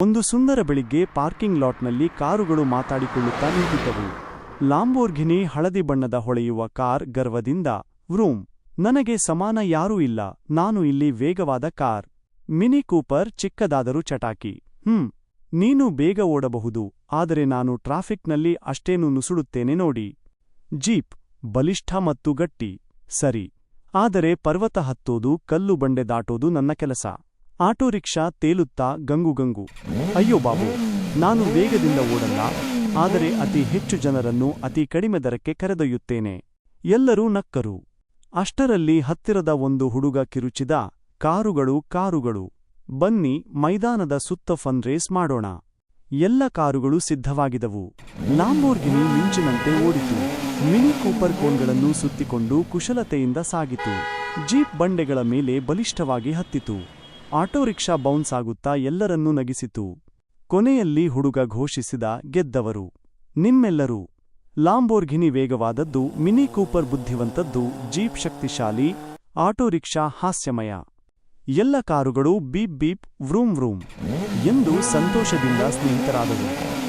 ಒಂದು ಸುಂದರ ಬೆಳಿಗ್ಗೆ ಪಾರ್ಕಿಂಗ್ ಲಾಟ್ನಲ್ಲಿ ಕಾರುಗಳು ಮಾತಾಡಿಕೊಳ್ಳುತ್ತಾ ನಿಂತಿದ್ದವು. ಲಾಂಬೋರ್ಘಿನಿ ಹಳದಿ ಬಣ್ಣದ ಹೊಳೆಯುವ ಕಾರ್ ಗರ್ವದಿಂದ, ವ್ರೂಮ್, ನನಗೆ ಸಮಾನ ಯಾರೂ ಇಲ್ಲ, ನಾನು ಇಲ್ಲಿ ವೇಗವಾದ ಕಾರ್. ಮಿನಿ ಕೂಪರ್ ಚಿಕ್ಕದಾದರೂ ಚಟಾಕಿ. ಹ್ಮ್, ನೀನು ಬೇಗ ಓಡಬಹುದು, ಆದರೆ ನಾನು ಟ್ರಾಫಿಕ್ನಲ್ಲಿ ಅಷ್ಟೇನು ನುಸುಡುತ್ತೇನೆ ನೋಡಿ. ಜೀಪ್, ಬಲಿಷ್ಠ ಮತ್ತು ಗಟ್ಟಿ. ಸರಿ, ಆದರೆ ಪರ್ವತ ಹತ್ತೋದು, ಕಲ್ಲು ಬಂಡೆ ದಾಟೋದು ನನ್ನ ಕೆಲಸ. ಆಟೋ ರಿಕ್ಷಾ ತೇಲುತ್ತಾ ಗಂಗುಗಂಗು ಅಯ್ಯೋ ಬಾಬು, ನಾನು ವೇಗದಿಂದ ಓಡಲ್ಲ, ಆದರೆ ಅತಿ ಹೆಚ್ಚು ಜನರನ್ನು ಅತಿ ಕಡಿಮೆ ದರಕ್ಕೆ ಕರೆದೊಯ್ಯುತ್ತೇನೆ. ಎಲ್ಲರೂ ನಕ್ಕರು. ಅಷ್ಟರಲ್ಲಿ ಹತ್ತಿರದ ಒಂದು ಹುಡುಗ ಕಿರುಚಿದ, ಕಾರುಗಳು ಕಾರುಗಳು. ಬನ್ನಿ, ಮೈದಾನದ ಸುತ್ತ ಫನ್ ರೇಸ್ ಮಾಡೋಣ. ಎಲ್ಲ ಕಾರುಗಳು ಸಿದ್ಧವಾಗಿದವು. ಲಾಂಬೋರ್ಗಿನಿ ಮಿಂಚಿನಂತೆ ಓಡಿತು. ಮಿನಿ ಕೂಪರ್ ಕೋನ್ಗಳನ್ನು ಸುತ್ತಿಕೊಂಡು ಕುಶಲತೆಯಿಂದ ಸಾಗಿತು. ಜೀಪ್ ಬಂಡೆಗಳ ಮೇಲೆ ಬಲಿಷ್ಠವಾಗಿ ಹತ್ತಿತು. ಆಟೋ ರಿಕ್ಷಾ ಬೌನ್ಸ್ ಆಗುತ್ತಾ ಎಲ್ಲರನ್ನೂ ನಗಿಸಿತು. ಕೊನೆಯಲ್ಲಿ ಹುಡುಗ ಘೋಷಿಸಿದ, ಗೆದ್ದವರು, ನಿಮ್ಮೆಲ್ಲರೂ. ಲಾಂಬೋರ್ಘಿನಿ ವೇಗವಾದದ್ದು, ಮಿನಿ ಕೂಪರ್ ಬುದ್ಧಿವಂತದ್ದು, ಜೀಪ್ ಶಕ್ತಿಶಾಲಿ, ಆಟೋ ರಿಕ್ಷಾ ಹಾಸ್ಯಮಯ. ಎಲ್ಲ ಕಾರುಗಳು ಬೀಪ್ ಬೀಪ್ ವ್ರೂಂ ವ್ರೂಂ ಎಂದು ಸಂತೋಷದಿಂದ ಸ್ನೇಹಿತರಾದವು